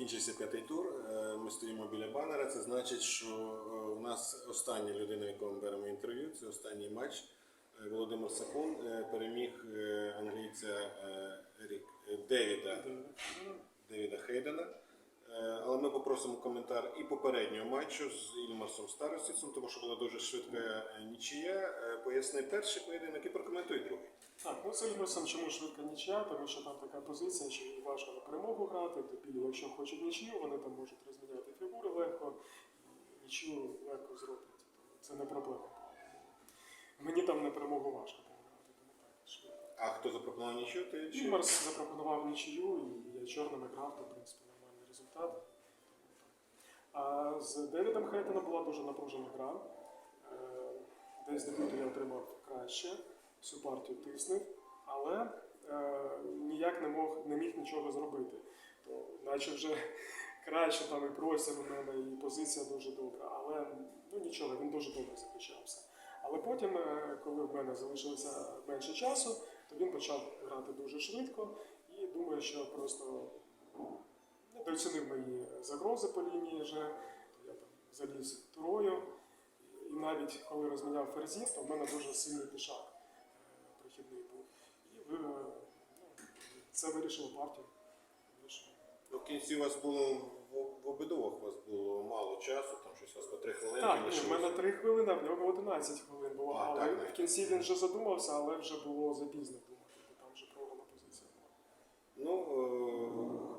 закінчився п'ятий тур. Е, Ми стоїмо біля банера. Це значить, що е, у нас остання людина, якого ми беремо інтерв'ю, це останній матч. Е, Володимир Сапун е, переміг англійця Девіда, Девіда Хейдена. Але ми попросимо коментар і попереднього матчу з Ільмарсом Старостіцем, тому що була дуже швидка нічия. Поясни перший поєдинок і прокоментуй другий. Так, ну з Ельмерсом чому швидка нічия, тому що там така позиція, що їм важко на перемогу грати, тобі, якщо хочуть нічию, вони там можуть розміняти фігури легко, нічию легко зроблять. Це не проблема. Мені там на перемогу важко було тому так швидко. А хто запропонував нічию? Ти чи- Ільмарс запропонував нічию, і я чорними грав, то в принципі нормальний результат. А з Девідом Хейтеном була дуже напружена гра. Е, Десь дебюту я отримав краще, всю партію тиснув, але ніяк не мог, не міг нічого зробити. То, наче вже краще там і простір у мене, і позиція дуже добра, але ну нічого, він дуже добре захищався. Але потім, е, коли в мене залишилося менше часу, то він почав грати дуже швидко і думаю, що просто недооцінив мої загрози по лінії вже. Я заліз турою. І навіть коли розміняв ферзів, то в мене дуже сильний пішак е, прохідний був. І ви, е, ну, це вирішило партію. Вирішило. Ну, в кінці у вас було в, в обидвох у вас було мало часу, там щось у вас по три хвилини. Так, ні, в мене 3 хвилини, а в нього 11 хвилин було. А, але так, в кінці він вже задумався, але вже було запізно думати, бо там вже програна позиція була. Ну,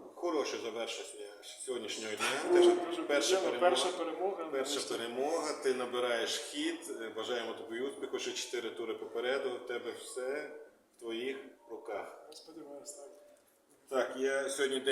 е, хороше завершення сьогоднішнього дня. Дуже, Теж дуже перша приємно. перемога. перша перемога. Перша нарешті. перемога, ти набираєш хід. Е, Бажаємо тобі успіху. Ще чотири тури попереду. У тебе все в твоїх руках. Сподіваюсь, так. Так, я сьогодні день.